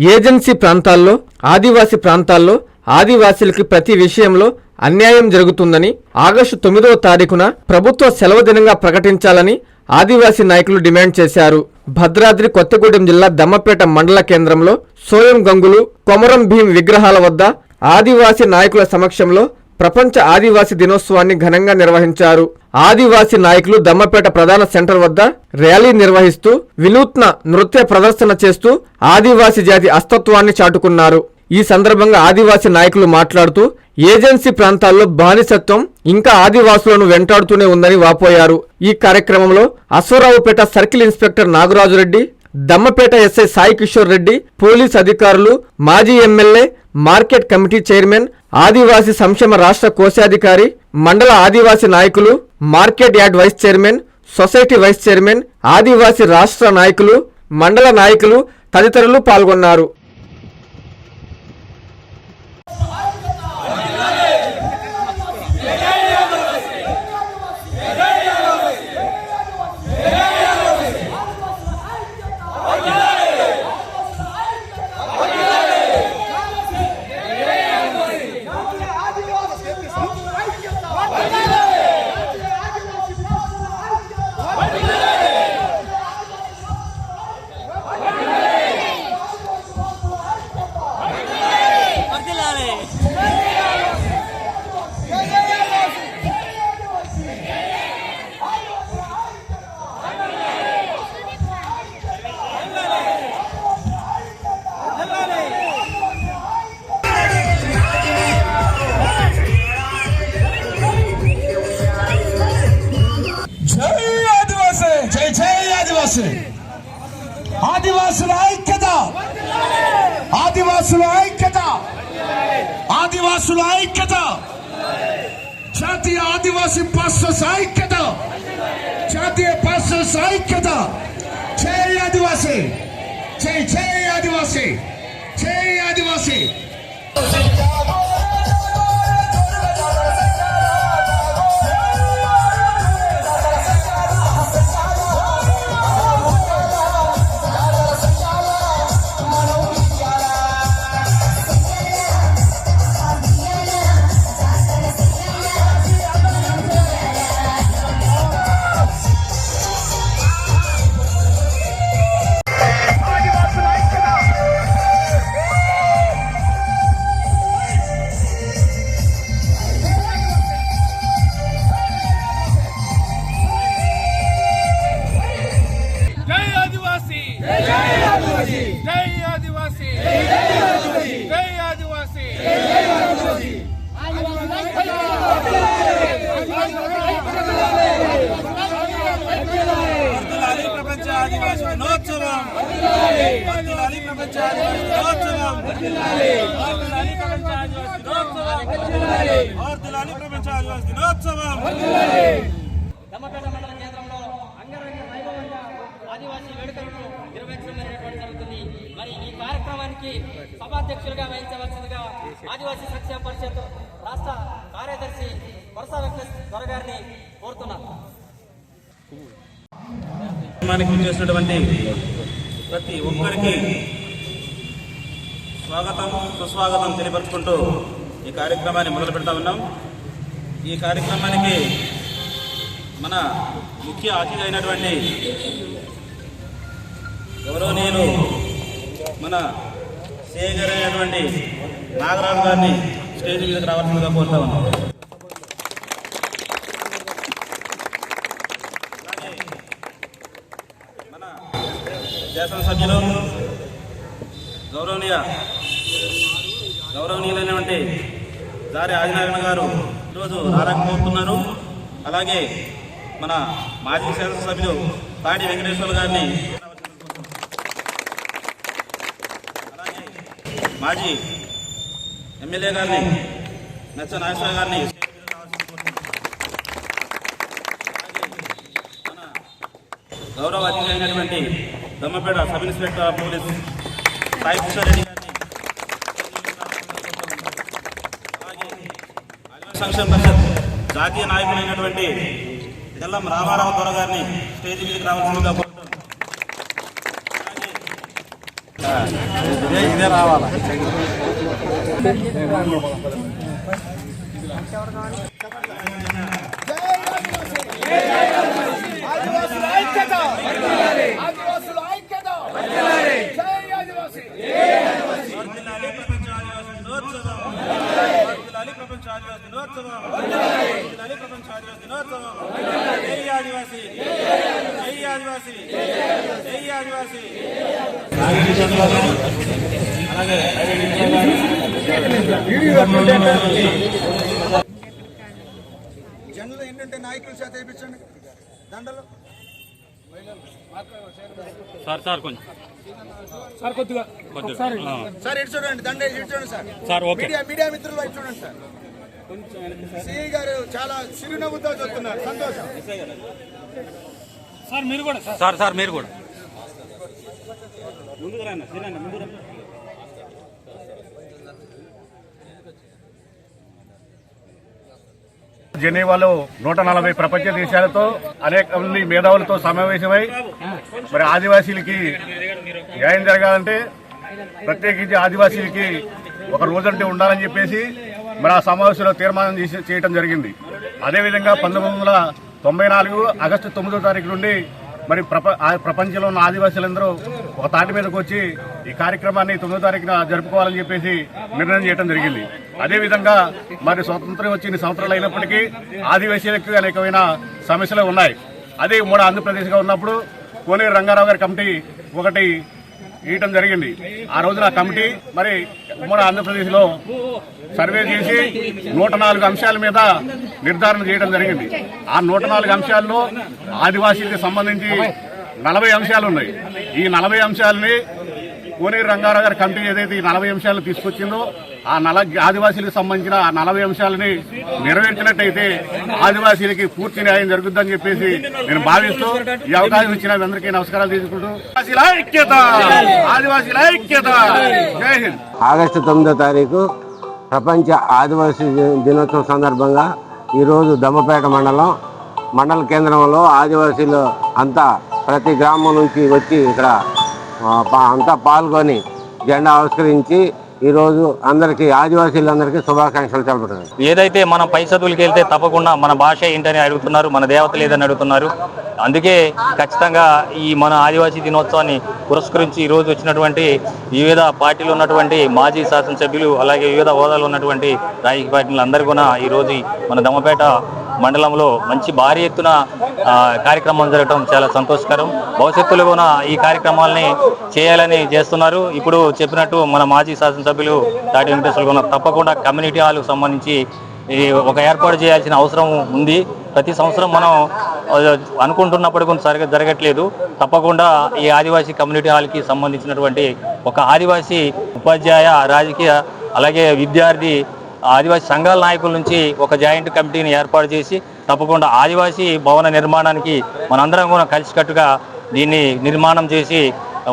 Agency ప్రాంతాల్లో ఆదివాసీ ప్రాంతాల్లో ఆదివాసీలకి ప్రతి విషయంలో అన్యాయం జరుగుతుందని ఆగస్టు తొమ్మిదవ తారీఖున ప్రభుత్వ సెలవు దినంగా ప్రకటించాలని ఆదివాసీ నాయకులు డిమాండ్ చేశారు. భద్రాద్రి కొత్తగూడెం జిల్లా దమ్మపేట మండల కేంద్రంలో సోయం గంగులు కొమరం భీం విగ్రహాల వద్ద ఆదివాసీ నాయకుల సమక్షంలో ప్రపంచ ఆదివాసీ దినోత్సవాన్ని ఘనంగా నిర్వహించారు. ఆదివాసీ నాయకులు దమ్మపేట ప్రధాన సెంటర్ వద్ద ర్యాలీ నిర్వహిస్తూ వినూత్న నృత్య ప్రదర్శన చేస్తూ ఆదివాసీ జాతి అస్తత్వాన్ని చాటుకున్నారు. ఈ సందర్భంగా ఆదివాసీ నాయకులు మాట్లాడుతూ ఏజెన్సీ ప్రాంతాల్లో బానిసత్వం ఇంకా ఆదివాసులను వెంటాడుతూనే ఉందని వాపోయారు. ఈ కార్యక్రమంలో Aswaraopeta circle inspector Nagarajureddy Dammapeta SI Sai Kishore Reddy police అధికారులు మాజీ ఎమ్మెల్యే మార్కెట్ కమిటీ చైర్మన్ ఆదివాసీ సంక్షేమ రాష్ట్ర కోశాధికారి మండల ఆదివాసీ నాయకులు market yard vice chairman society vice chairman ఆదివాసీ రాష్ట్ర నాయకులు మండల నాయకులు తదితరులు పాల్గొన్నారు. ఆదివాసి ఆదివాసుల ఐక్యత. ఆదివాసుల ఐక్యత. ఆదివాసుల ఐక్యత. జాతీయ ఆదివాసీ పాస్టర్స్ ఐక్యత. జాతీయ పాస్టర్స్ ఐక్యత. చేయి ఆదివాసి. చేయి చేయి ఆదివాసి. చేయి ఆదివాసి. దమ్మపేట మండల కేంద్రంలో అంగరంగ వైభవంగా ఆదివాసీ వేడుకలను నిర్వహించడం అనేటువంటి జరుగుతుంది మరి ఈ కార్యక్రమానికి సభాధ్యక్షులుగా వహించవలసిందిగా ఆదివాసీ సంక్షేమ పరిషత్ రాష్ట్ర కార్యదర్శి వరస వెంకటేష్ దొర గారిని కోరుతున్నాను కార్యక్రమానికి చేసినటువంటి ప్రతి ఒక్కరికి స్వాగతం సుస్వాగతం తెలియపరుచుకుంటూ ఈ కార్యక్రమాన్ని మొదలు పెడతా ఉన్నాం. ఈ కార్యక్రమానికి మన ముఖ్య అతిథి అయినటువంటి గౌరవనీయులు మన సేగర్ అయినటువంటి నాగరాజు గారిని స్టేజ్ మీదకి రావాల్సిందిగా కోరుతా ఉన్నాం. శాసనసభ్యులు గౌరవనీయ గౌరవనీయులైనటువంటి దారి ఆదినారాయణ గారు ఈరోజు రాలేకపోతున్నారు అలాగే మన మాజీ శాసనసభ్యులు తాడి వెంకటేశ్వర గారిని అలాగే మాజీ ఎమ్మెల్యే గారిని నచ్చ నాగేశ్వర గారిని మన గౌరవ అధికారి అయినటువంటి Dammapeta sub inspector of police Sai Kishore Reddy గారిని అలాగే ఆదివాసీ సంక్షేమ పరిషత్ జాతీయ నాయకులైనటువంటి తెల్లం రామారావు దొర గారిని స్టేజ్ మీదకి రావాల్సిందిగా కోరుతున్నాను. ఇదే రావాలా? ఆదివాసుల ఐక్యత జై ఆదివాసి వర్ధిల్లాలి ప్రపంచ ఆదివాసీ దినోత్సవం వర్ధిల్లాలి ప్రపంచ ఆదివాసీ దినోత్సవం వర్ధిల్లాలి ప్రపంచ ఆదివాసీ దినోత్సవం జై ఆదివాసీ జై ఆదివాసీ జై ఆదివాసీ జనులు ఎన్నుంటే నాయకుల చేత వేయించండి దండలు. సార్ సార్ కొంచెం. సార్ కొద్దిగా సార్ ఇటు చూడండి దండ ఇటు చూడండి sir. Sir okay. Media media మిత్రులు ఇటు చూడండి సార్. సిఐ గారు చాలా చిరునవ్వుతో చూస్తున్నారు. సంతోషం. సార్ మీరు కూడా సార్. సార్ సార్ మీరు కూడా. ముందుకు రాన్న తినండి ముందు జెనీవాలో నూట నలభై ప్రపంచ దేశాలతో అనేక మంది మేధావులతో సమావేశమై మరి ఆదివాసీలకి న్యాయం జరగాలంటే ప్రత్యేకించి ఆదివాసీలకి ఒక రోజంటే ఉండాలని చెప్పేసి మరి ఆ సమావేశంలో తీర్మానం చేసి చేయడం జరిగింది. అదేవిధంగా పంతొమ్మిది వందల తొంభై నాలుగు ఆగస్టు తొమ్మిదో తారీఖు నుండి మరి ప్రప ఆ ప్రపంచంలో ఉన్న ఆదివాసీలందరూ ఒక తాటి మీదకి వచ్చి ఈ కార్యక్రమాన్ని తొమ్మిదో తారీఖున జరుపుకోవాలని చెప్పేసి నిర్ణయం చేయడం జరిగింది. అదేవిధంగా మరి స్వతంత్రం వచ్చి సంవత్సరాలు అయినప్పటికీ ఆదివాసీలకు అనేకమైన సమస్యలు ఉన్నాయి. అదే మూడు ఆంధ్రప్రదేశ్గా ఉన్నప్పుడు కోనేరు రంగారావు గారి కమిటీ ఒకటి ఇవ్వటం జరిగింది. ఆ రోజున ఆ కమిటీ మరి ఉమ్మడి ఆంధ్రప్రదేశ్లో సర్వే చేసి నూట నాలుగు అంశాల మీద నిర్ధారణ చేయడం జరిగింది. ఆ నూట నాలుగు అంశాల్లో ఆదివాసీలకు సంబంధించి నలభై అంశాలు ఉన్నాయి. ఈ నలభై అంశాలని కోనేరు రంగారావు గారి కమిటీ ఏదైతే ఈ నలభై అంశాలను తీసుకొచ్చిందో ఆ నల ఆదివాసీలకు సంబంధించిన ఆ నలభై అంశాలని నెరవేర్చినట్టయితే ఆదివాసీలకి పూర్తి న్యాయం జరుగుద్దని చెప్పేసి నేను భావిస్తూ ఈ అవకాశం ఇచ్చిన అందరికీ నమస్కారాలు తీసుకుంటూ ఆదివాసీల ఐక్యత! ఆదివాసీల ఐక్యత! జై హింద్! ఆగస్టు తొమ్మిదో తారీఖు ప్రపంచ ఆదివాసీ దినోత్సవం సందర్భంగా ఈరోజు దమ్మపేట మండలం మండల కేంద్రంలో ఆదివాసీలు అంతా ప్రతి గ్రామం నుంచి వచ్చి ఇక్కడ అంతా పాల్గొని జెండా ఆవిష్కరించి ఈరోజు అందరికీ ఆదివాసీలందరికీ శుభాకాంక్షలు తెలుపుతున్నారు ఏదైతే మనం పై చదువులకి వెళ్తే తప్పకుండా మన భాష ఏంటని అడుగుతున్నారు మన దేవత లేదని అడుగుతున్నారు. అందుకే ఖచ్చితంగా ఈ మన ఆదివాసీ దినోత్సవాన్ని పురస్కరించి ఈరోజు వచ్చినటువంటి వివిధ పార్టీలు ఉన్నటువంటి మాజీ శాసనసభ్యులు అలాగే వివిధ హోదాలు ఉన్నటువంటి రాజకీయ పార్టీలు అందరూ కూడా ఈ రోజు మన దమ్మపేట మండలంలో మంచి భారీ ఎత్తున కార్యక్రమం జరగడం చాలా సంతోషకరం. భవిష్యత్తులో కూడా ఈ కార్యక్రమాలని చేయాలని చేస్తున్నారు. ఇప్పుడు చెప్పినట్టు మన మాజీ శాసనసభ్యులు దాటి వెంకటేశ్వర కూడా తప్పకుండా కమ్యూనిటీ హాల్కు సంబంధించి ఈ ఒక ఏర్పాటు చేయాల్సిన అవసరం ఉంది. ప్రతి సంవత్సరం మనం అనుకుంటున్నప్పుడు కొంచెం సరిగా జరగట్లేదు. తప్పకుండా ఈ ఆదివాసీ కమ్యూనిటీ హాల్కి సంబంధించినటువంటి ఒక ఆదివాసీ ఉపాధ్యాయ రాజకీయ అలాగే విద్యార్థి ఆదివాసీ సంఘాల నాయకుల నుంచి ఒక జాయింట్ కమిటీని ఏర్పాటు చేసి తప్పకుండా ఆదివాసీ భవన నిర్మాణానికి మనందరం కూడా కలిసికట్టుగా దీన్ని నిర్మాణం చేసి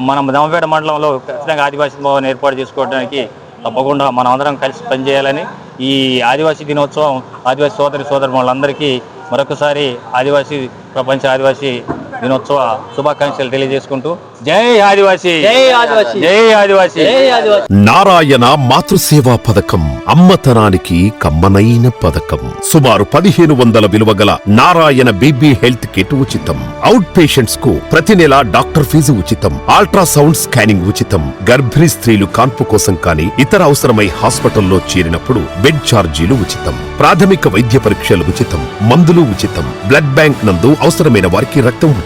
మనం దమ్మపేట మండలంలో ఖచ్చితంగా ఆదివాసీ భవన్ ఏర్పాటు చేసుకోవడానికి తప్పకుండా మనం అందరం కలిసి పనిచేయాలని ఈ ఆదివాసీ దినోత్సవం ఆదివాసీ సోదరి సోదరు వాళ్ళందరికీ మరొకసారి ఆదివాసీ ప్రపంచ ఆదివాసీ దినోత్సవ శుభాకాంక్షలు తెలియజేసుకుంటూ జై ఆదివాసీ. జై ఆదివాసీ. జై ఆదివాసీ. నారాయణ మాతృసేవా పథకం అమ్మతనానికి కమ్మనైన పథకం. సుమారు పదిహేను వందల విలువ గల నారాయణ బీబీ హెల్త్ కిట్ ఉచితం. అవుట్ పేషెంట్స్కు ప్రతి నెల డాక్టర్ ఫీజు ఉచితం. అల్ట్రాసౌండ్ స్కానింగ్ ఉచితం. గర్భిణీ స్త్రీలు కాన్పు కోసం కానీ ఇతర అవసరమై హాస్పిటల్లో చేరినప్పుడు బెడ్ ఛార్జీలు ఉచితం. ప్రాథమిక వైద్య పరీక్షలు ఉచితం. మందులు ఉచితం. బ్లడ్ బ్యాంక్ నందు అవసరమైన వారికి రక్తం